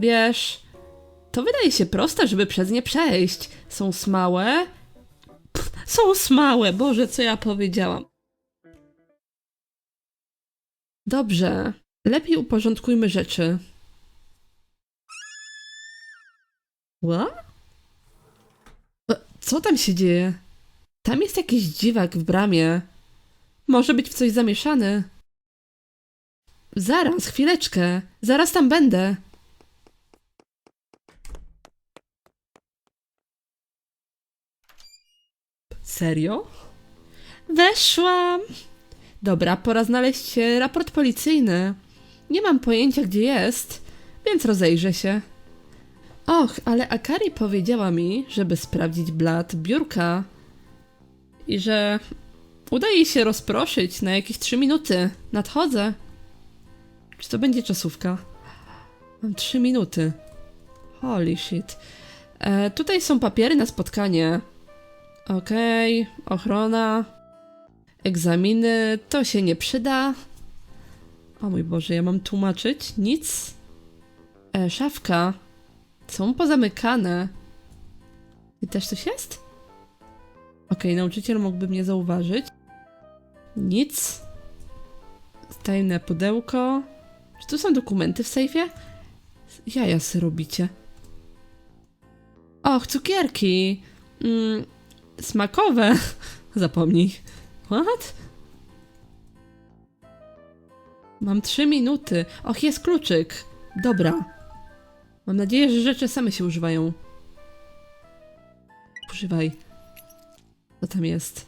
Wiesz, to wydaje się proste, żeby przez nie przejść. Są smałe. Pff, są smałe, Boże, co ja powiedziałam. Dobrze, lepiej uporządkujmy rzeczy. What? E, Co tam się dzieje? Tam jest jakiś dziwak w bramie. Może być w coś zamieszany. Zaraz, chwileczkę. Zaraz tam będę. Serio? Weszłam. Dobra, pora znaleźć e, raport policyjny. Nie mam pojęcia, gdzie jest, więc rozejrzę się. Och, ale Akari powiedziała mi, żeby sprawdzić blat biurka i że uda jej się rozproszyć na jakieś trzy minuty. Nadchodzę. Czy to będzie czasówka? Mam trzy minuty. Holy shit. E, tutaj są papiery na spotkanie. Okej, ochrona. Egzaminy, to się nie przyda. O mój Boże, ja mam tłumaczyć? Nic? E, szafka. Są pozamykane. I też coś jest? Okej, nauczyciel mógłby mnie zauważyć. Nic. Tajne pudełko. Czy tu są dokumenty w sejfie? Jaja se robicie. Och, cukierki. Mm, smakowe. Zapomnij. What? Mam trzy minuty. Och, jest kluczyk. Dobra. Mam nadzieję, że rzeczy same się używają. Używaj. Co tam jest?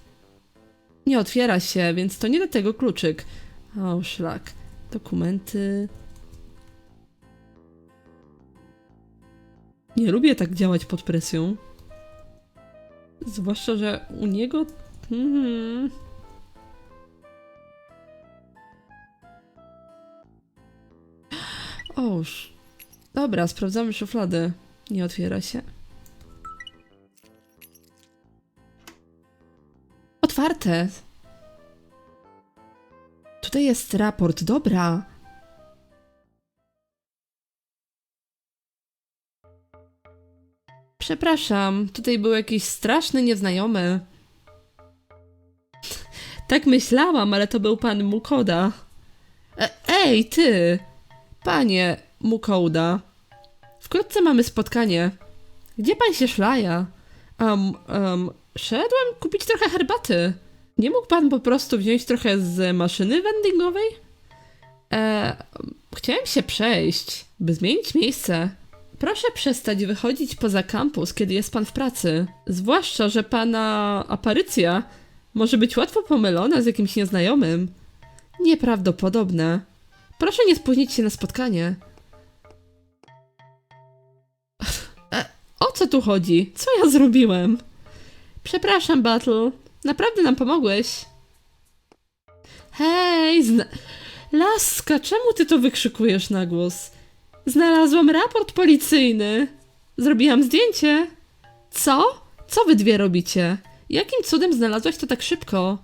Nie otwiera się, więc to nie do tego kluczyk. O, szlak. Dokumenty. Nie lubię tak działać pod presją. Zwłaszcza, że u niego. Mhm. Oż. Dobra, sprawdzamy szufladę. Nie otwiera się. Otwarte. Tutaj jest raport, dobra. Przepraszam, tutaj był jakiś straszny nieznajomy. Tak myślałam, ale to był pan Mukoda. E, ej, ty! Panie Mukoda. Wkrótce mamy spotkanie. Gdzie pan się szlaja? Um, um, szedłem kupić trochę herbaty. Nie mógł pan po prostu wziąć trochę z maszyny vendingowej? E, chciałem się przejść, by zmienić miejsce. Proszę przestać wychodzić poza kampus, kiedy jest pan w pracy. Zwłaszcza, że pana aparycja może być łatwo pomylona z jakimś nieznajomym. Nieprawdopodobne. Proszę nie spóźnić się na spotkanie. E, o co tu chodzi? Co ja zrobiłem? Przepraszam, Battle. Naprawdę nam pomogłeś. Hej, zna... Laska, czemu ty to wykrzykujesz na głos? Znalazłam raport policyjny. Zrobiłam zdjęcie. Co? Co wy dwie robicie? Jakim cudem znalazłaś to tak szybko?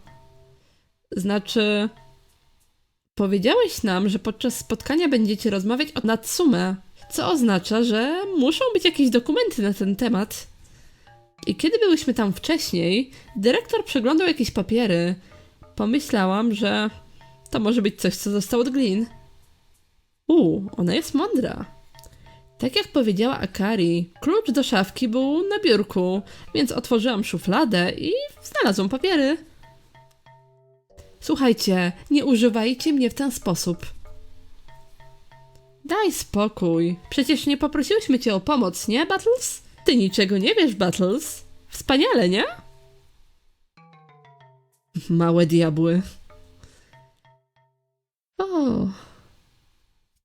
Znaczy... Powiedziałeś nam, że podczas spotkania będziecie rozmawiać o Natsume, co oznacza, że muszą być jakieś dokumenty na ten temat. I kiedy byłyśmy tam wcześniej, dyrektor przeglądał jakieś papiery. Pomyślałam, że to może być coś, co zostało od Glin. U, ona jest mądra. Tak jak powiedziała Akari, klucz do szafki był na biurku, więc otworzyłam szufladę i znalazłam papiery. Słuchajcie, nie używajcie mnie w ten sposób. Daj spokój. Przecież nie poprosiłyśmy cię o pomoc, nie, Battles? Ty niczego nie wiesz, Battles. Wspaniale, nie? Małe diabły. O.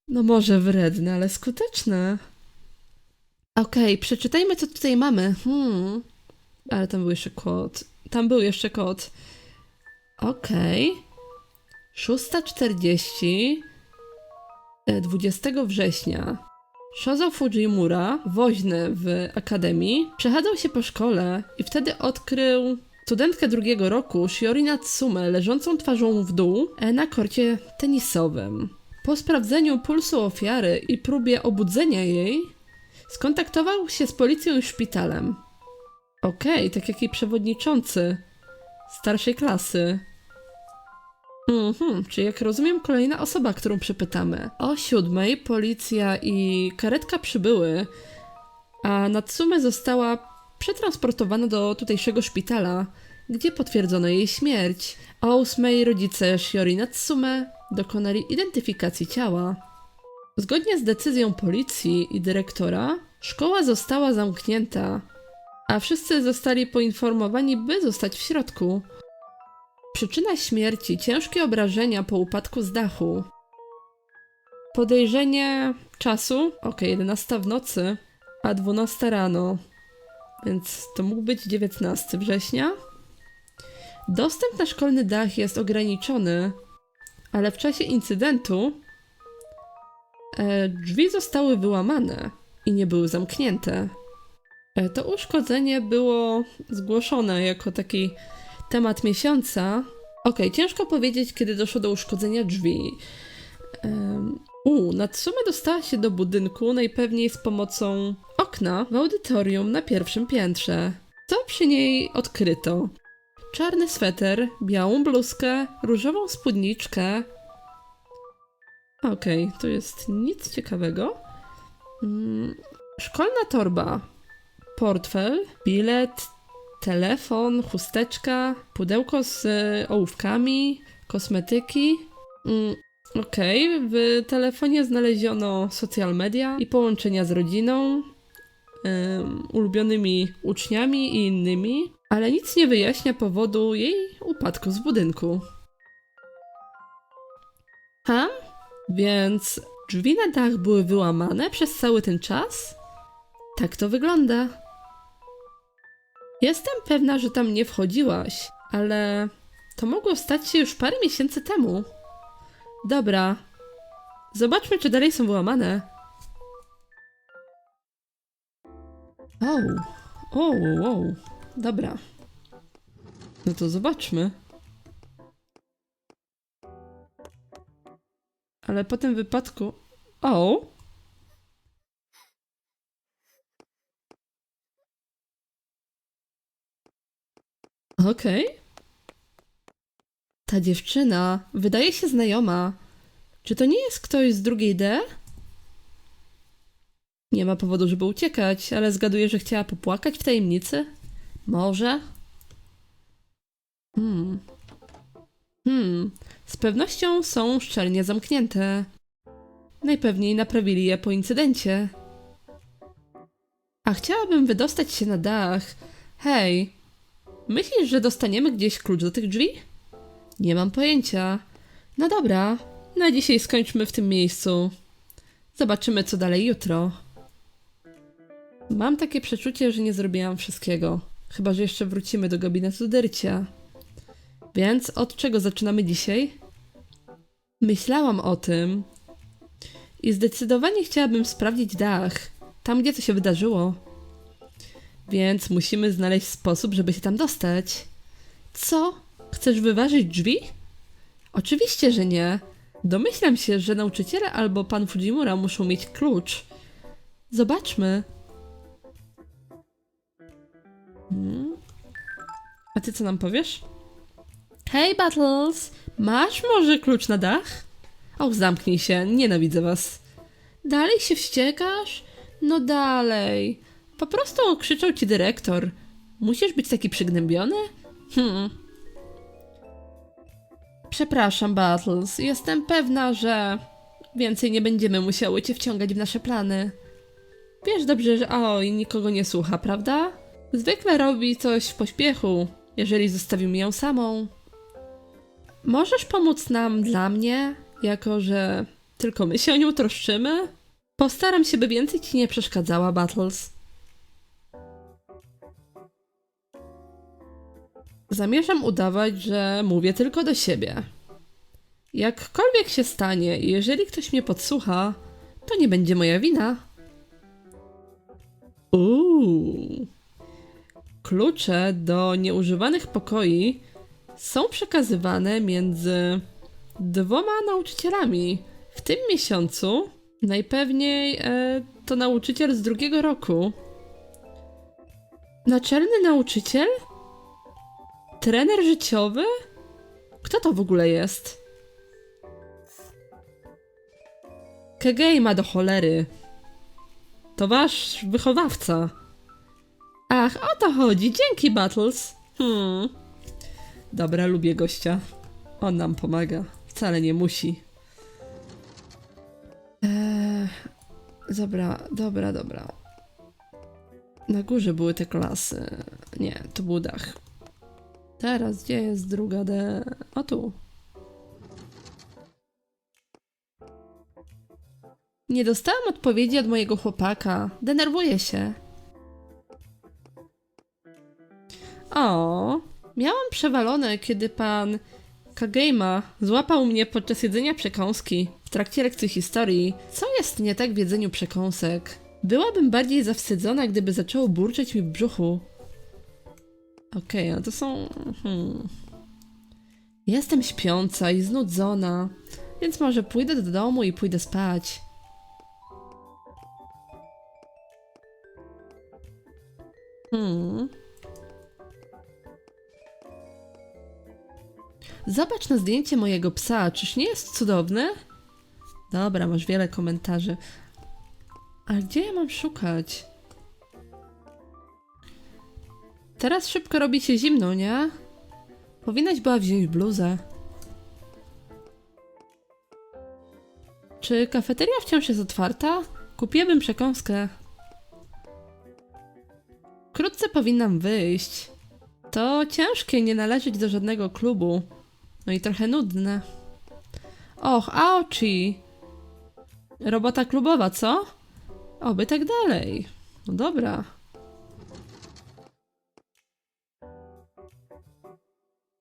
No może wredne, ale skuteczne. Okej, przeczytajmy, co tutaj mamy. Hmm. Ale tam był jeszcze kod. Tam był jeszcze kod. Okej. 6.40 e, 20 września. Shozo Fujimura, woźny w akademii, przechadzał się po szkole i wtedy odkrył studentkę drugiego roku, Shiori Natsume, leżącą twarzą w dół e, na korcie tenisowym. Po sprawdzeniu pulsu ofiary i próbie obudzenia jej, skontaktował się z policją i szpitalem. Okej, tak jak jej przewodniczący starszej klasy. Mhm, czyli jak rozumiem, kolejna osoba, którą przepytamy. O siódmej policja i karetka przybyły, a Natsume została przetransportowana do tutejszego szpitala, gdzie potwierdzono jej śmierć. O ósmej rodzice Shiori Natsume dokonali identyfikacji ciała. Zgodnie z decyzją policji i dyrektora, szkoła została zamknięta, a wszyscy zostali poinformowani, by zostać w środku. Przyczyna śmierci ciężkie obrażenia po upadku z dachu. Podejrzenie czasu ok, 11 w nocy, a 12 rano, więc to mógł być 19 września. Dostęp na szkolny dach jest ograniczony, ale w czasie incydentu e, drzwi zostały wyłamane i nie były zamknięte. E, to uszkodzenie było zgłoszone jako taki temat miesiąca. Okej, ciężko powiedzieć, kiedy doszło do uszkodzenia drzwi. Um, u, Natsume dostała się do budynku najpewniej z pomocą okna w audytorium na pierwszym piętrze. Co przy niej odkryto? Czarny sweter, białą bluzkę, różową spódniczkę. Okej, to jest nic ciekawego. Mm, szkolna torba, portfel, bilet, telefon, chusteczka, pudełko z e, ołówkami, kosmetyki. Mm, Okej, w telefonie znaleziono social media i połączenia z rodziną, em, ulubionymi uczniami i innymi, ale nic nie wyjaśnia powodu jej upadku z budynku. Ha? Więc drzwi na dach były wyłamane przez cały ten czas? Tak to wygląda. Jestem pewna, że tam nie wchodziłaś, ale to mogło stać się już parę miesięcy temu. Dobra. Zobaczmy, czy dalej są wyłamane. O, o, o, dobra. No to zobaczmy. Ale po tym wypadku. O! Okej. Ta dziewczyna wydaje się znajoma. Czy to nie jest ktoś z drugiej D? Nie ma powodu, żeby uciekać, ale zgaduję, że chciała popłakać w tajemnicy? Może? Hmm. Hmm. Z pewnością są szczelnie zamknięte. Najpewniej naprawili je po incydencie. A chciałabym wydostać się na dach. Hej, myślisz, że dostaniemy gdzieś klucz do tych drzwi? Nie mam pojęcia. No dobra, na dzisiaj skończmy w tym miejscu. Zobaczymy, co dalej jutro. Mam takie przeczucie, że nie zrobiłam wszystkiego. Chyba, że jeszcze wrócimy do gabinetu Dyrcia. Więc od czego zaczynamy dzisiaj? Myślałam o tym i zdecydowanie chciałabym sprawdzić dach, tam gdzie to się wydarzyło. Więc musimy znaleźć sposób, żeby się tam dostać. Co? Chcesz wyważyć drzwi? Oczywiście, że nie. Domyślam się, że nauczyciele albo pan Fujimura muszą mieć klucz. Zobaczmy. A ty co nam powiesz? Hej, Battles! Masz może klucz na dach? Och, zamknij się, nienawidzę was. Dalej się wściekasz? No dalej. Po prostu krzyczał ci dyrektor. Musisz być taki przygnębiony? Hmm. Przepraszam, Battles. Jestem pewna, że więcej nie będziemy musiały cię wciągać w nasze plany. Wiesz dobrze, że oj, nikogo nie słucha, prawda? Zwykle robi coś w pośpiechu, jeżeli zostawimy ją samą. Możesz pomóc nam dla mnie, jako że tylko my się o nią troszczymy? Postaram się, by więcej ci nie przeszkadzała, Battles. Zamierzam udawać, że mówię tylko do siebie. Jakkolwiek się stanie, jeżeli ktoś mnie podsłucha, to nie będzie moja wina. Uuu. Klucze do nieużywanych pokoi są przekazywane między dwoma nauczycielami W tym miesiącu najpewniej e, to nauczyciel z drugiego roku. Naczelny nauczyciel? Trener życiowy? Kto to w ogóle jest? Kegej ma do cholery. To wasz wychowawca. Ach, o to chodzi. Dzięki, Battles. Hmm. Dobra, lubię gościa. On nam pomaga. Wcale nie musi. Eee, dobra, dobra, dobra. Na górze były te klasy. Nie, to był dach. Teraz gdzie jest druga D? O tu. Nie dostałam odpowiedzi od mojego chłopaka. Denerwuję się. O, miałam przewalone, kiedy pan Kagejma złapał mnie podczas jedzenia przekąski w trakcie lekcji historii. Co jest nie tak w jedzeniu przekąsek? Byłabym bardziej zawstydzona, gdyby zaczęło burczeć mi w brzuchu. Okej, no to są... Hmm. Jestem śpiąca i znudzona, więc może pójdę do domu i pójdę spać. Hmm. Zobacz na zdjęcie mojego psa, czyż nie jest cudowne? Dobra, masz wiele komentarzy. Ale gdzie ja mam szukać? Teraz szybko robi się zimno, nie? Powinnaś była wziąć bluzę. Czy kafeteria wciąż jest otwarta? Kupiłabym przekąskę. Wkrótce powinnam wyjść. To ciężkie nie należeć do żadnego klubu. No i trochę nudne. Och, auci! Robota klubowa, co? Oby tak dalej. No dobra.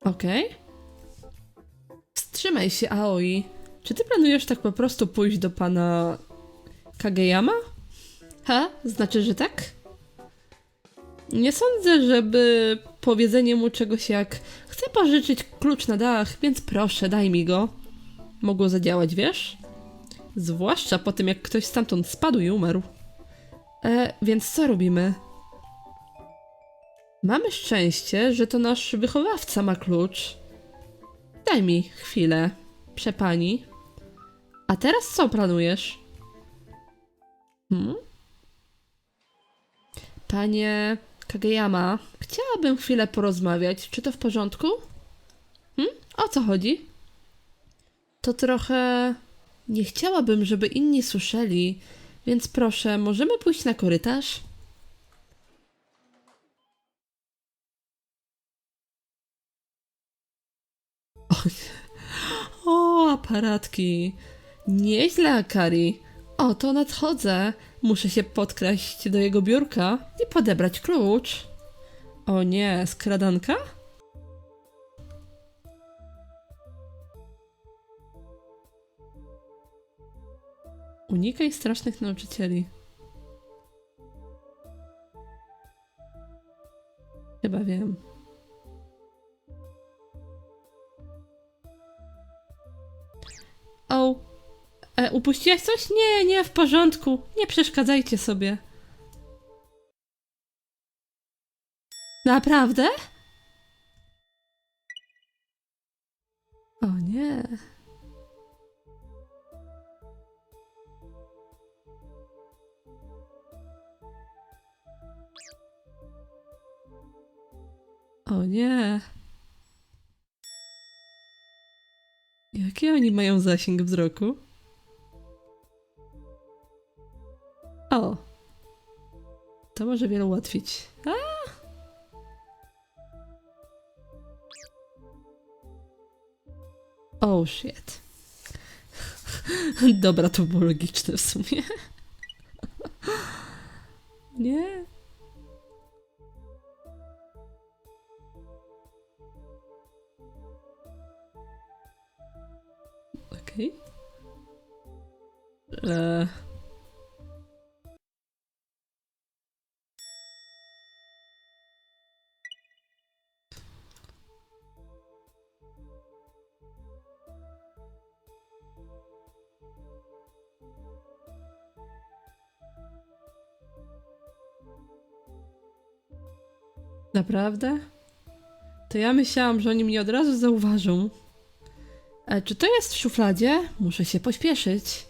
Okej. Wstrzymaj się, Aoi. Czy ty planujesz tak po prostu pójść do pana Kageyama? Ha? Znaczy, że tak? Nie sądzę, żeby powiedzenie mu czegoś jak chcę pożyczyć klucz na dach, więc proszę, daj mi go. Mogło zadziałać, wiesz? Zwłaszcza po tym, jak ktoś stamtąd spadł i umarł. E, więc co robimy? Mamy szczęście, że to nasz wychowawca ma klucz. Daj mi chwilę, przepani. A teraz co planujesz? Hmm? Panie Kageyama, chciałabym chwilę porozmawiać. Czy to w porządku? Hmm? O co chodzi? To trochę. Nie chciałabym, żeby inni słyszeli, więc proszę, możemy pójść na korytarz? O, o aparatki. Nieźle, Akari. Oto nadchodzę. Muszę się podkraść do jego biurka i podebrać klucz. O nie, skradanka? Unikaj strasznych nauczycieli. Chyba wiem. O, e, upuściłaś coś? Nie, nie, w porządku. Nie przeszkadzajcie sobie. Naprawdę? O nie. O nie. Jaki oni mają zasięg wzroku? O. To może wiele ułatwić. A! Oh shit. Dobra, to było logiczne w sumie. Nie. Okej. Eee. Naprawdę? To ja myślałam, że oni mnie od razu zauważą. E, czy to jest w szufladzie? Muszę się pośpieszyć.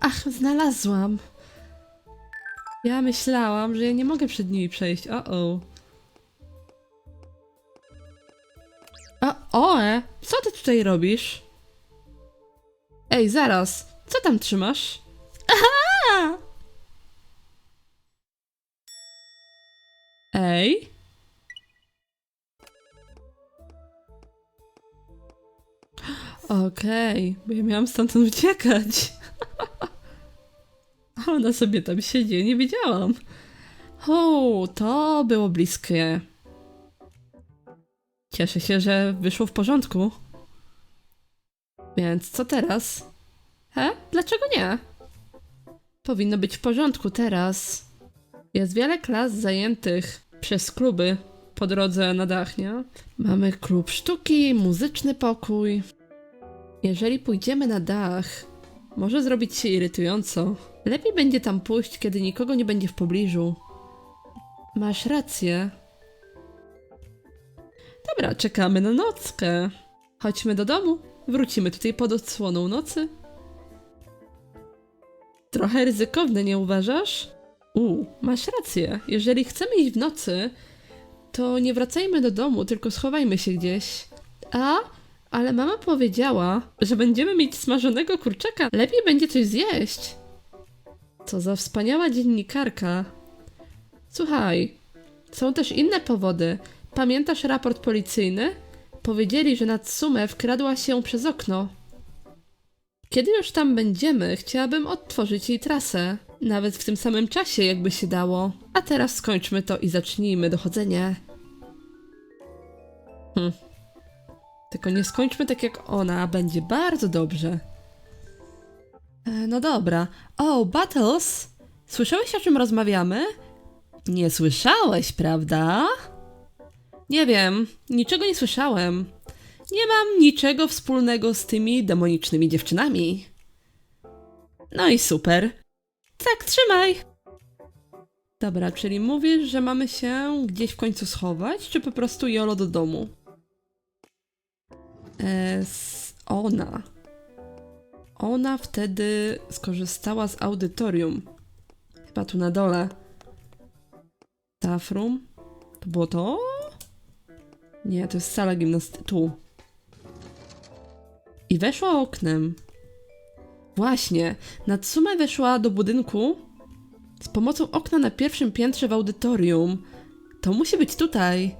Ach, znalazłam. Ja myślałam, że ja nie mogę przed nimi przejść. O o. A oe, co ty tutaj robisz? Ej, zaraz, co tam trzymasz? Aha! Ej? Okej, bo ja miałam stamtąd uciekać. A ona sobie tam siedzi, nie wiedziałam. O, to było bliskie. Cieszę się, że wyszło w porządku. Więc co teraz? He? Dlaczego nie? Powinno być w porządku teraz. Jest wiele klas zajętych przez kluby po drodze na dach, nie? Mamy klub sztuki, muzyczny pokój. Jeżeli pójdziemy na dach, może zrobić się irytująco. Lepiej będzie tam pójść, kiedy nikogo nie będzie w pobliżu. Masz rację. Dobra, czekamy na nockę. Chodźmy do domu. Wrócimy tutaj pod odsłoną nocy. Trochę ryzykowne, nie uważasz? U, masz rację. Jeżeli chcemy iść w nocy, to nie wracajmy do domu, tylko schowajmy się gdzieś. A, ale mama powiedziała, że będziemy mieć smażonego kurczaka. Lepiej będzie coś zjeść. Co za wspaniała dziennikarka. Słuchaj, są też inne powody. Pamiętasz raport policyjny? Powiedzieli, że Natsume wkradła się przez okno. Kiedy już tam będziemy, chciałabym odtworzyć jej trasę. Nawet w tym samym czasie, jakby się dało. A teraz skończmy to i zacznijmy dochodzenie. Hm. Tylko nie skończmy tak jak ona, będzie bardzo dobrze. E, no dobra. O, Battles! Słyszałeś o czym rozmawiamy? Nie słyszałeś, prawda? Nie wiem, niczego nie słyszałem. Nie mam niczego wspólnego z tymi demonicznymi dziewczynami. No i super. Tak, trzymaj. Dobra, czyli mówisz, że mamy się gdzieś w końcu schować, czy po prostu jolo do domu? E, ona. Ona wtedy skorzystała z audytorium. Chyba tu na dole. Tafrum? To było to? Nie, to jest sala gimnastyczna. Tu. I weszła oknem. Właśnie, Natsume weszła do budynku z pomocą okna na pierwszym piętrze w audytorium. To musi być tutaj.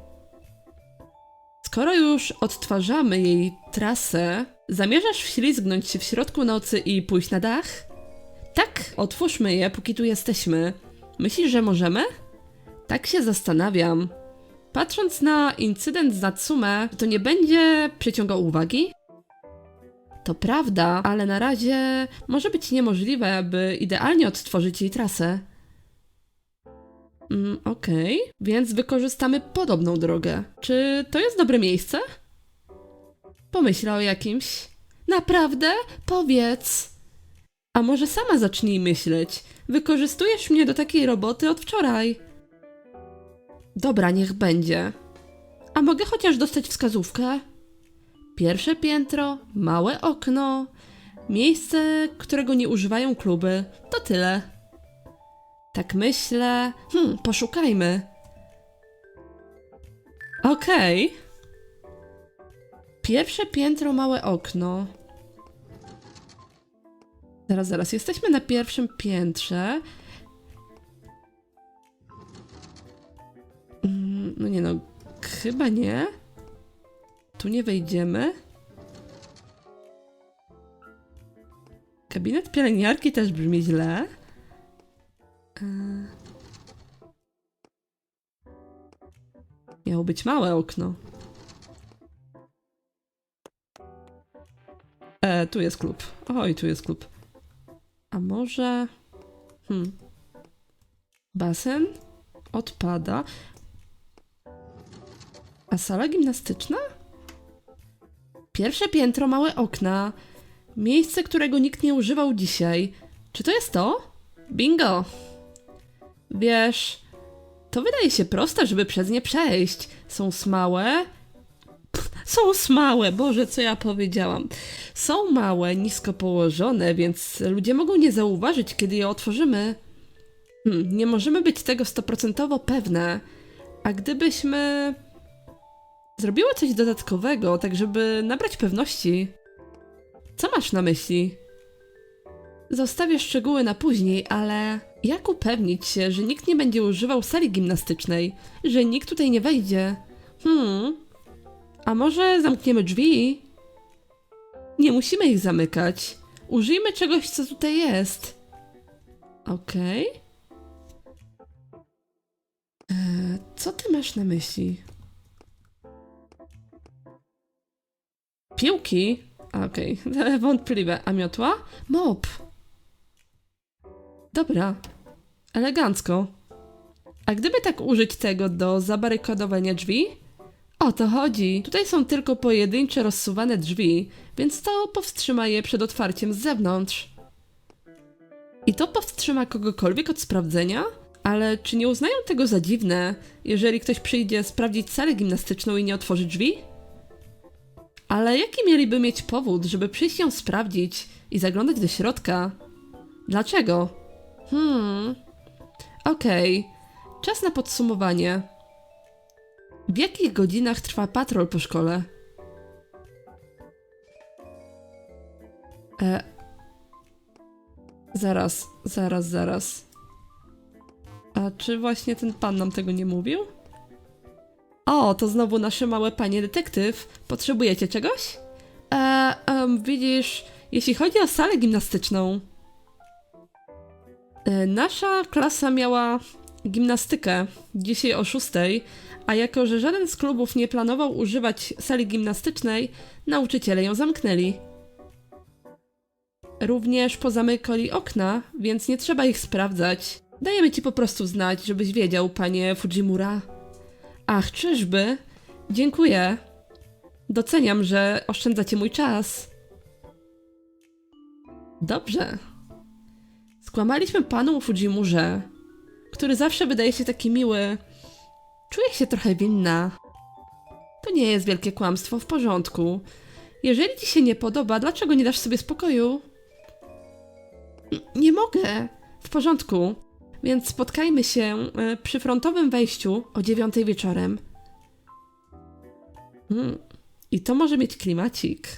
Skoro już odtwarzamy jej trasę, zamierzasz wślizgnąć się w środku nocy i pójść na dach? Tak, otwórzmy je, póki tu jesteśmy. Myślisz, że możemy? Tak się zastanawiam. Patrząc na incydent z Natsume, to nie będzie przyciągał uwagi? To prawda, ale na razie może być niemożliwe, by idealnie odtworzyć jej trasę. Mm, Okej, więc wykorzystamy podobną drogę. Czy to jest dobre miejsce? Pomyślał o jakimś. Naprawdę? Powiedz. A może sama zacznij myśleć. Wykorzystujesz mnie do takiej roboty od wczoraj. Dobra, niech będzie. A mogę chociaż dostać wskazówkę? Pierwsze piętro, małe okno, miejsce, którego nie używają kluby. To tyle. Tak myślę. Hmm, poszukajmy. Okej. Pierwsze piętro, małe okno. Zaraz, zaraz. Jesteśmy na pierwszym piętrze. Mm, No nie no, chyba nie. Tu nie wejdziemy. Kabinet pielęgniarki też brzmi źle. Miało być małe okno. E, tu jest klub. Oj, tu jest klub. A może... Hmm. Basen odpada. A sala gimnastyczna? Pierwsze piętro, małe okna. Miejsce, którego nikt nie używał dzisiaj. Czy to jest to? Bingo! Wiesz, To wydaje się proste, żeby przez nie przejść. Są smałe. Są smałe, Boże, co ja powiedziałam. Są małe, nisko położone, więc ludzie mogą nie zauważyć, kiedy je otworzymy. Hmm, nie możemy być tego stoprocentowo pewne. A gdybyśmy zrobiły coś dodatkowego, tak żeby nabrać pewności. Co masz na myśli? Zostawię szczegóły na później, ale jak upewnić się, że nikt nie będzie używał sali gimnastycznej, że nikt tutaj nie wejdzie? Hmm. A może zamkniemy drzwi? Nie musimy ich zamykać. Użyjmy czegoś, co tutaj jest. Okej. Eee, co ty masz na myśli? Piłki? Okej, wątpliwe. A miotła? Mop. Dobra. Elegancko. A gdyby tak użyć tego do zabarykadowania drzwi? O to chodzi. Tutaj są tylko pojedyncze rozsuwane drzwi, więc to powstrzyma je przed otwarciem z zewnątrz. I to powstrzyma kogokolwiek od sprawdzenia? Ale czy nie uznają tego za dziwne, jeżeli ktoś przyjdzie sprawdzić salę gimnastyczną i nie otworzy drzwi? Ale jaki mieliby mieć powód, żeby przyjść ją sprawdzić i zaglądać do środka? Dlaczego? Hmm. Okej. Czas na podsumowanie. W jakich godzinach trwa patrol po szkole? E. Zaraz, zaraz, zaraz. A czy właśnie ten pan nam tego nie mówił? O, to znowu nasze małe panie detektyw. Potrzebujecie czegoś? E, em, widzisz, jeśli chodzi o salę gimnastyczną. E, nasza klasa miała gimnastykę dzisiaj o 6, a jako że żaden z klubów nie planował używać sali gimnastycznej, nauczyciele ją zamknęli. Również pozamykali okna, więc nie trzeba ich sprawdzać. Dajemy ci po prostu znać, żebyś wiedział, panie Fujimura. Ach, czyżby? Dziękuję. Doceniam, że oszczędzacie mój czas. Dobrze. Skłamaliśmy panu Fujimurze, który zawsze wydaje się taki miły. Czuję się trochę winna. To nie jest wielkie kłamstwo, w porządku. Jeżeli ci się nie podoba, dlaczego nie dasz sobie spokoju? Nie mogę. W porządku. Więc spotkajmy się e, przy frontowym wejściu o dziewiątej wieczorem. Hmm. I to może mieć klimacik.